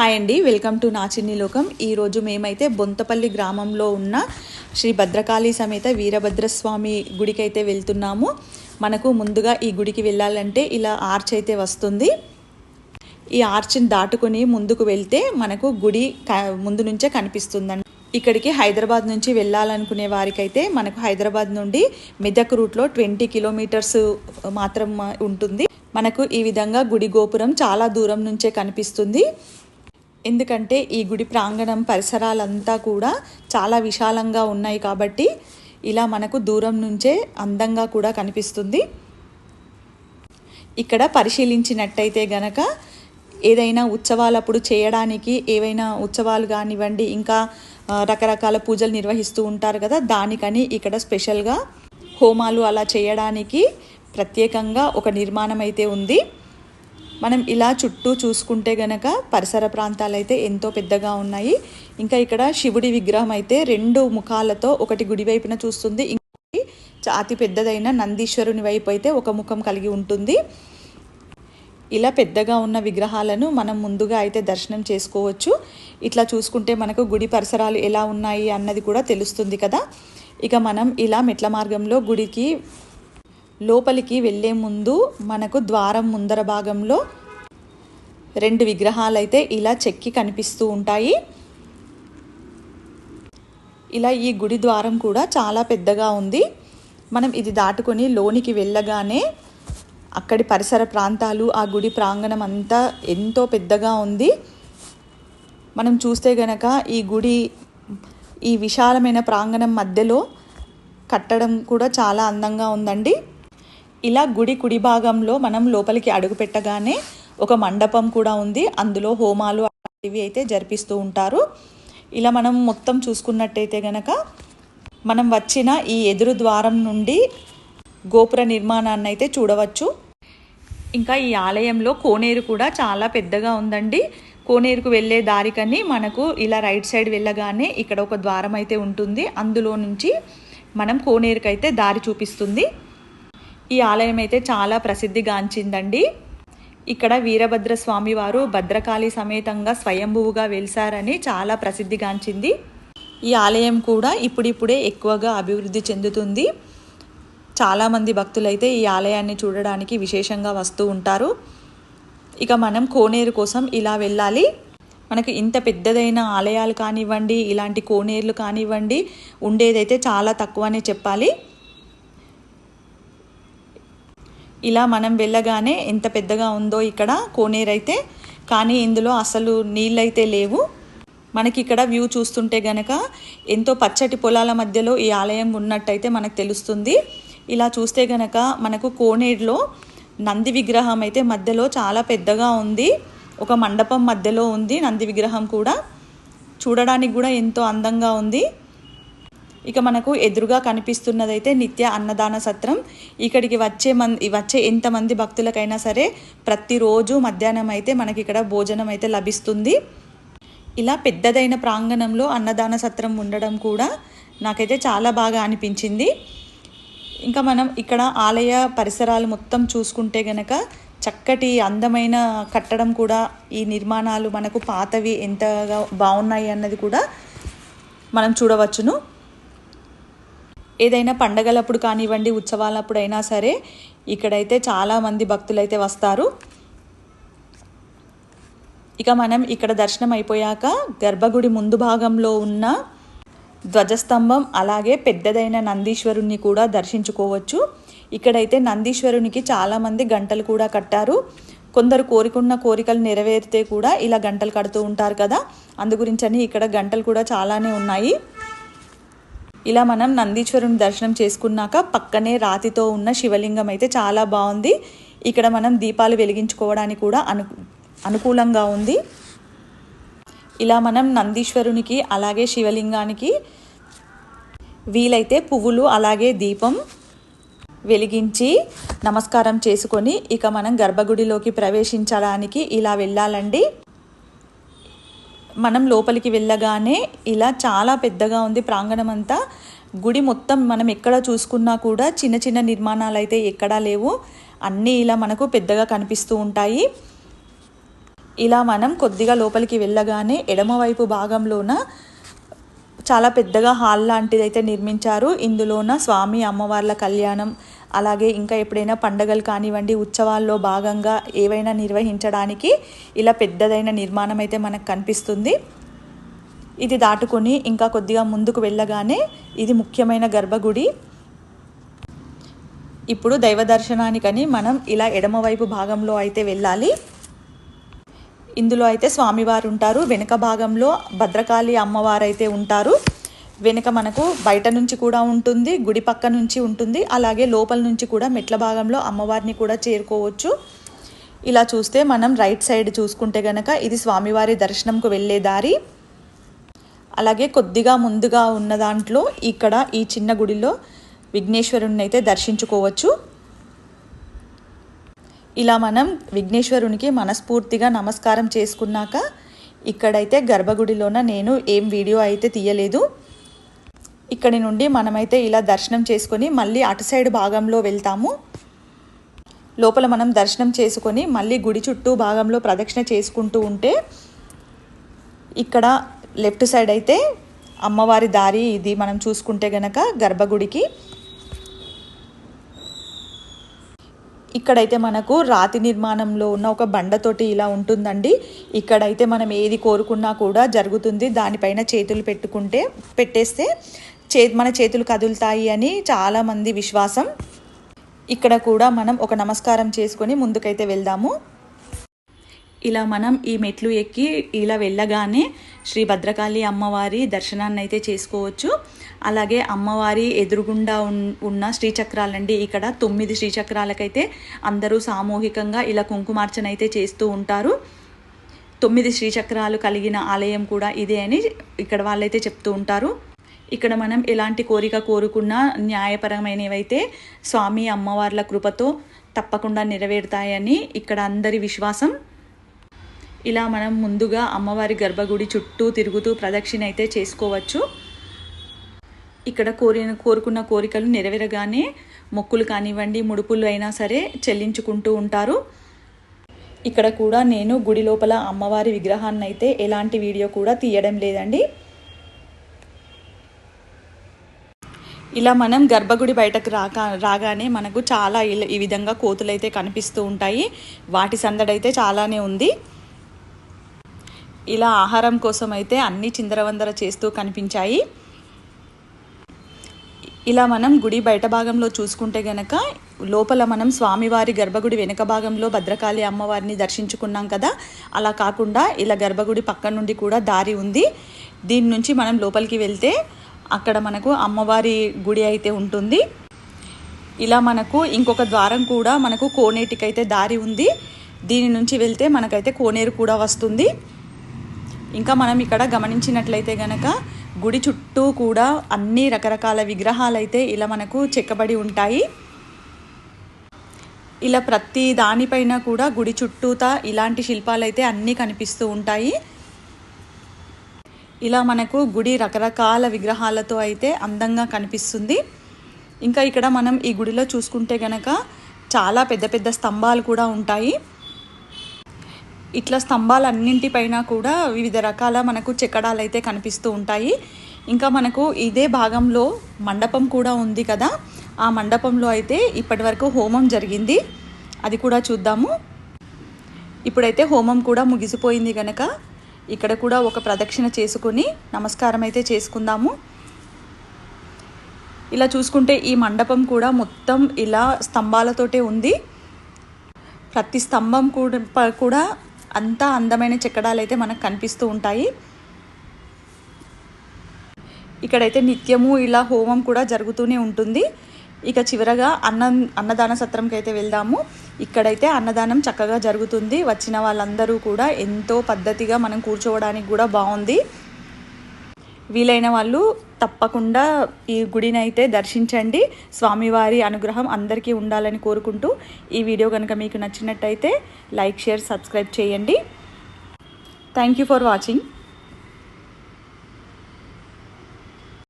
Hi అండి welcome to నా చిన్ని లోకం. ఈరోజు మేమైతే బొంతపల్లి గ్రామంలో ఉన్న శ్రీ భద్రకాళి సమేత వీరభద్రస్వామి గుడికి అయితే వెళ్తున్నాము. మనకు ముందుగా ఈ గుడికి వెళ్ళాలంటే ఇలా ఆర్చ్ అయితే వస్తుంది. ఈ ఆర్చ్ని దాటుకొని ముందుకు వెళ్తే మనకు గుడి ముందు నుంచే కనిపిస్తుందండి. ఇక్కడికి హైదరాబాద్ నుంచి వెళ్ళాలనుకునే వారికైతే మనకు హైదరాబాద్ నుండి మెదక్ రూట్లో ట్వంటీ కిలోమీటర్స్ మాత్రం ఉంటుంది. మనకు ఈ విధంగా గుడి గోపురం చాలా దూరం నుంచే కనిపిస్తుంది. ఎందుకంటే ఈ గుడి ప్రాంగణం పరిసరాలంతా కూడా చాలా విశాలంగా ఉన్నాయి కాబట్టి ఇలా మనకు దూరం నుంచే అందంగా కూడా కనిపిస్తుంది. ఇక్కడ పరిశీలించినట్టయితే గనక ఏదైనా ఉత్సవాలప్పుడు చేయడానికి ఏవైనా ఉత్సవాలు కానివ్వండి ఇంకా రకరకాల పూజలు నిర్వహిస్తూ ఉంటారు కదా దానికని ఇక్కడ స్పెషల్గా హోమాలు అలా చేయడానికి ప్రత్యేకంగా ఒక నిర్మాణం అయితే ఉంది. మనం ఇలా చుట్టూ చూసుకుంటే గనక పరిసర ప్రాంతాలు అయితే ఎంతో పెద్దగా ఉన్నాయి. ఇంకా ఇక్కడ శివుడి విగ్రహం అయితే రెండు ముఖాలతో ఒకటి గుడి వైపున చూస్తుంది. ఇంకొకటి అతి పెద్దదైన నందీశ్వరుని వైపు అయితే ఒక ముఖం కలిగి ఉంటుంది. ఇలా పెద్దగా ఉన్న విగ్రహాలను మనం ముందుగా అయితే దర్శనం చేసుకోవచ్చు. ఇట్లా చూసుకుంటే మనకు గుడి పరిసరాలు ఎలా ఉన్నాయి అన్నది కూడా తెలుస్తుంది కదా. ఇక మనం ఇలా మెట్ల మార్గంలో గుడికి లోపలికి వెళ్ళే ముందు మనకు ద్వారం ముందర భాగంలో రెండు విగ్రహాలు అయితే ఇలా చెక్కి కనిపిస్తూ ఉంటాయి. ఇలా ఈ గుడి ద్వారం కూడా చాలా పెద్దగా ఉంది. మనం ఇది దాటుకొని లోనికి వెళ్ళగానే అక్కడి పరిసర ప్రాంతాలు ఆ గుడి ప్రాంగణం అంతా ఎంతో పెద్దగా ఉంది. మనం చూస్తే గనక ఈ గుడి ఈ విశాలమైన ప్రాంగణం మధ్యలో కట్టడం కూడా చాలా అందంగా ఉందండి. ఇలా గుడి కుడి భాగంలో మనం లోపలికి అడుగు పెట్టగానే ఒక మండపం కూడా ఉంది. అందులో హోమాలు అలాంటివి అయితే జరిపిస్తూ ఉంటారు. ఇలా మనం మొత్తం చూసుకున్నట్టయితే గనక మనం వచ్చిన ఈ ఎదురు ద్వారం నుండి గోపుర నిర్మాణాన్ని అయితే చూడవచ్చు. ఇంకా ఈ ఆలయంలో కోనేరు కూడా చాలా పెద్దగా ఉందండి. కోనేరుకు వెళ్ళే దారికని మనకు ఇలా రైట్ సైడ్ వెళ్ళగానే ఇక్కడ ఒక ద్వారం అయితే ఉంటుంది. అందులో నుంచి మనం కోనేరుకైతే అయితే దారి చూపిస్తుంది. ఈ ఆలయం అయితే చాలా ప్రసిద్ధిగాంచిందండి. ఇక్కడ వీరభద్ర స్వామి వారు భద్రకాళి సమేతంగా స్వయంభువుగా వెలిసారని చాలా ప్రసిద్ధిగాంచింది. ఈ ఆలయం కూడా ఇప్పుడిప్పుడే ఎక్కువగా అభివృద్ధి చెందుతుంది. చాలామంది భక్తులైతే ఈ ఆలయాన్ని చూడడానికి విశేషంగా వస్తూ ఉంటారు. ఇక మనం కోనేరు కోసం ఇలా వెళ్ళాలి. మనకు ఇంత పెద్దదైన ఆలయాలు కానివ్వండి ఇలాంటి కోనేరులు కానివ్వండి ఉండేదైతే చాలా తక్కువనే చెప్పాలి. ఇలా మనం వెళ్ళగానే ఎంత పెద్దగా ఉందో ఇక్కడ కోనేరు అయితే కానీ ఇందులో అసలు నీళ్ళైతే లేవు. మనకి ఇక్కడ వ్యూ చూస్తుంటే గనక ఎంతో పచ్చటి పొలాల మధ్యలో ఈ ఆలయం ఉన్నట్టయితే మనకు తెలుస్తుంది. ఇలా చూస్తే గనక మనకు కోనేరులో నంది విగ్రహం అయితే మధ్యలో చాలా పెద్దగా ఉంది. ఒక మండపం మధ్యలో ఉంది నంది విగ్రహం కూడా. చూడడానికి కూడా ఎంతో అందంగా ఉంది. ఇక మనకు ఎదురుగా కనిపిస్తున్నదైతే నిత్య అన్నదాన సత్రం. ఇక్కడికి వచ్చే మంది వచ్చే ఎంతమంది భక్తులకైనా సరే ప్రతిరోజు మధ్యాహ్నం అయితే మనకి ఇక్కడ భోజనం అయితే లభిస్తుంది. ఇలా పెద్దదైన ప్రాంగణంలో అన్నదాన సత్రం ఉండడం కూడా నాకైతే చాలా బాగా అనిపించింది. ఇంకా మనం ఇక్కడ ఆలయ పరిసరాలు మొత్తం చూసుకుంటే గనక చక్కటి అందమైన కట్టడం కూడా ఈ నిర్మాణాలు మనకు పాతవి ఎంతగా బాగున్నాయి అన్నది కూడా మనం చూడవచ్చును. ఏదైనా పండగలప్పుడు కానివ్వండి ఉత్సవాలప్పుడు అయినా సరే ఇక్కడైతే చాలామంది భక్తులైతే వస్తారు. ఇక మనం ఇక్కడ దర్శనం అయిపోయాక గర్భగుడి ముందు భాగంలో ఉన్న ధ్వజస్తంభం అలాగే పెద్దదైన నందీశ్వరుణ్ణి కూడా దర్శించుకోవచ్చు. ఇక్కడైతే నందీశ్వరునికి చాలామంది గంటలు కూడా కట్టారు. కొందరు కోరికున్న కోరికలు నెరవేరితే కూడా ఇలా గంటలు కడుతూ ఉంటారు కదా. అందు గురించని ఇక్కడ గంటలు కూడా చాలానే ఉన్నాయి. ఇలా మనం నందీశ్వరుని దర్శనం చేసుకున్నాక పక్కనే రాతితో ఉన్న శివలింగం అయితే చాలా బాగుంది. ఇక్కడ మనం దీపాలు వెలిగించుకోవడానికి కూడా అను అనుకూలంగా ఉంది. ఇలా మనం నందీశ్వరునికి అలాగే శివలింగానికి వీలైతే పువ్వులు అలాగే దీపం వెలిగించి నమస్కారం చేసుకొని ఇక మనం గర్భగుడిలోకి ప్రవేశించడానికి ఇలా వెళ్ళాలండి. మనం లోపలికి వెళ్ళగానే ఇలా చాలా పెద్దగా ఉంది ప్రాంగణం అంతా గుడి మొత్తం మనం ఎక్కడ చూసుకున్నా కూడా చిన్న చిన్న నిర్మాణాలు అయితే ఎక్కడా లేవు. అన్నీ ఇలా మనకు పెద్దగా కనిపిస్తూ ఉంటాయి. ఇలా మనం కొద్దిగా లోపలికి వెళ్ళగానే ఎడమవైపు భాగంలోన చాలా పెద్దగా హాల్ లాంటిది అయితే నిర్మించారు. ఇందులోన స్వామి అమ్మవార్ల కళ్యాణం అలాగే ఇంకా ఎప్పుడైనా పండగలు కానివ్వండి ఉత్సవాల్లో భాగంగా ఏవైనా నిర్వహించడానికి ఇలా పెద్దదైన నిర్మాణం అయితే మనకు కనిపిస్తుంది. ఇది దాటుకొని ఇంకా కొద్దిగా ముందుకు వెళ్ళగానే ఇది ముఖ్యమైన గర్భగుడి. ఇప్పుడు దైవ దర్శనానికని మనం ఇలా ఎడమవైపు భాగంలో అయితే వెళ్ళాలి. ఇందులో అయితే స్వామివారు ఉంటారు. వెనుక భాగంలో భద్రకాళి అమ్మవారు అయితే ఉంటారు. వెనుక మనకు బయట నుంచి కూడా ఉంటుంది గుడి పక్క నుంచి ఉంటుంది అలాగే లోపల నుంచి కూడా మెట్ల భాగంలో అమ్మవారిని కూడా చేరుకోవచ్చు. ఇలా చూస్తే మనం రైట్ సైడ్ చూసుకుంటే గనక ఇది స్వామివారి దర్శనంకు వెళ్ళే దారి. అలాగే కొద్దిగా ముందుగా ఉన్న దాంట్లో ఇక్కడ ఈ చిన్న గుడిలో విఘ్నేశ్వరుణ్ణి అయితే దర్శించుకోవచ్చు. ఇలా మనం విఘ్నేశ్వరునికి మనస్ఫూర్తిగా నమస్కారం చేసుకున్నాక ఇక్కడైతే గర్భగుడిలోన నేను ఏం వీడియో అయితే తీయలేదు. ఇక్కడి నుండి మనమైతే ఇలా దర్శనం చేసుకొని మళ్ళీ అటు సైడ్ భాగంలో వెళ్తాము. లోపల మనం దర్శనం చేసుకొని మళ్ళీ గుడి చుట్టూ భాగంలో ప్రదక్షిణ చేసుకుంటూ ఉంటే ఇక్కడ లెఫ్ట్ సైడ్ అయితే అమ్మవారి దారి ఇది మనం చూసుకుంటే గనక గర్భగుడికి. ఇక్కడైతే మనకు రాతి నిర్మాణంలో ఉన్న ఒక బండతోటి ఇలా ఉంటుందండి. ఇక్కడైతే మనం ఏది కోరుకున్నా కూడా జరుగుతుంది. దానిపైన చేతులు పెట్టుకుంటే పెట్టేస్తే చే మన చేతులు కదులుతాయి అని చాలామంది విశ్వాసం. ఇక్కడ కూడా మనం ఒక నమస్కారం చేసుకొని ముందుకైతే వెళ్దాము. ఇలా మనం ఈ మెట్లు ఎక్కి ఇలా వెళ్ళగానే శ్రీ భద్రకాళి అమ్మవారి దర్శనాన్ని అయితే చేసుకోవచ్చు. అలాగే అమ్మవారి ఎదురుగుండా ఉన్- ఉన్న శ్రీచక్రాలండి. ఇక్కడ తొమ్మిది శ్రీచక్రాలకైతే అందరూ సామూహికంగా ఇలా కుంకుమార్చన అయితే చేస్తూ ఉంటారు. తొమ్మిది శ్రీచక్రాలు కలిగిన ఆలయం కూడా ఇదే అని ఇక్కడ వాళ్ళైతే చెప్తూ ఉంటారు. ఇక్కడ మనం ఎలాంటి కోరిక కోరుకున్నా న్యాయపరమైనవైతే స్వామి అమ్మవార్ల కృపతో తప్పకుండా నెరవేరుతాయని ఇక్కడ అందరి విశ్వాసం. ఇలా మనం ముందుగా అమ్మవారి గర్భగుడి చుట్టూ తిరుగుతూ ప్రదక్షిణ అయితే చేసుకోవచ్చు. ఇక్కడ కోరిన కోరుకున్న కోరికలు నెరవేరగానే మొక్కులు కానివ్వండి ముడుపులు అయినా సరే చెల్లించుకుంటూ ఉంటారు. ఇక్కడ కూడా నేను గుడి లోపల అమ్మవారి విగ్రహాన్ని అయితే ఎలాంటి వీడియో కూడా తీయడం లేదండి. ఇలా మనం గర్భగుడి బయటకు రాక రాగానే మనకు చాలా ఇలా ఈ విధంగా కోతులు అయితే కనిపిస్తూ ఉంటాయి. వాటి సందడైతే చాలానే ఉంది. ఇలా ఆహారం కోసం అయితే అన్ని చిందరవందర చేస్తూ కనిపించాయి. ఇలా మనం గుడి బయట భాగంలో చూసుకుంటే గనక లోపల మనం స్వామివారి గర్భగుడి వెనుక భాగంలో భద్రకాళి అమ్మవారిని దర్శించుకున్నాం కదా అలా కాకుండా ఇలా గర్భగుడి పక్క నుండి కూడా దారి ఉంది. దీని నుంచి మనం లోపలికి వెళ్తే అక్కడ మనకు అమ్మవారి గుడి అయితే ఉంటుంది. ఇలా మనకు ఇంకొక ద్వారం కూడా మనకు కోనేటికైతే దారి ఉంది. దీని నుంచి వెళ్తే మనకైతే కోనేరు కూడా వస్తుంది. ఇంకా మనం ఇక్కడ గమనించినట్లయితే గనక గుడి చుట్టూ కూడా అన్ని రకరకాల విగ్రహాలు అయితే ఇలా మనకు చెక్కబడి ఉంటాయి. ఇలా ప్రతి దానిపైన కూడా గుడి చుట్టూతా ఇలాంటి శిల్పాలు అయితే అన్నీ కనిపిస్తూ ఉంటాయి. ఇలా మనకు గుడి రకరకాల విగ్రహాలతో అయితే అందంగా కనిపిస్తుంది. ఇంకా ఇక్కడ మనం ఈ గుడిలో చూసుకుంటే గనక చాలా పెద్ద పెద్ద స్తంభాలు కూడా ఉంటాయి. ఇట్లా స్తంభాలన్నింటిపైన కూడా వివిధ రకాల మనకు చెక్కడాలు అయితే కనిపిస్తూ ఉంటాయి. ఇంకా మనకు ఇదే భాగంలో మండపం కూడా ఉంది కదా. ఆ మండపంలో అయితే ఇప్పటి వరకు హోమం జరిగింది. అది కూడా చూద్దాము. ఇప్పుడైతే హోమం కూడా ముగిసిపోయింది కనుక ఇక్కడ కూడా ఒక ప్రదక్షిణ చేసుకొని నమస్కారం అయితే చేసుకుందాము. ఇలా చూసుకుంటే ఈ మండపం కూడా మొత్తం ఇలా స్తంభాలతోటే ఉంది. ప్రతి స్తంభం కూడా కూడా అంతా అందమైన చెక్కడాలు అయితే మనకు కనిపిస్తూ ఉంటాయి. ఇక్కడైతే నిత్యము ఇలా హోమం కూడా జరుగుతూనే ఉంటుంది. ఇక చివరగా అన్నం అన్నదాన సత్రంకి అయితే వెళ్దాము. ఇక్కడైతే అన్నదానం చక్కగా జరుగుతుంది. వచ్చిన వాళ్ళందరూ కూడా ఎంతో పద్ధతిగా మనం కూర్చోవడానికి కూడా బాగుంది. వీలైన వాళ్ళు తప్పకుండా ఈ గుడిని అయితే దర్శించండి. స్వామివారి అనుగ్రహం అందరికీ ఉండాలని కోరుకుంటూ ఈ వీడియో కనుక మీకు నచ్చినట్టయితే లైక్ షేర్ సబ్స్క్రైబ్ చేయండి. Thank you for watching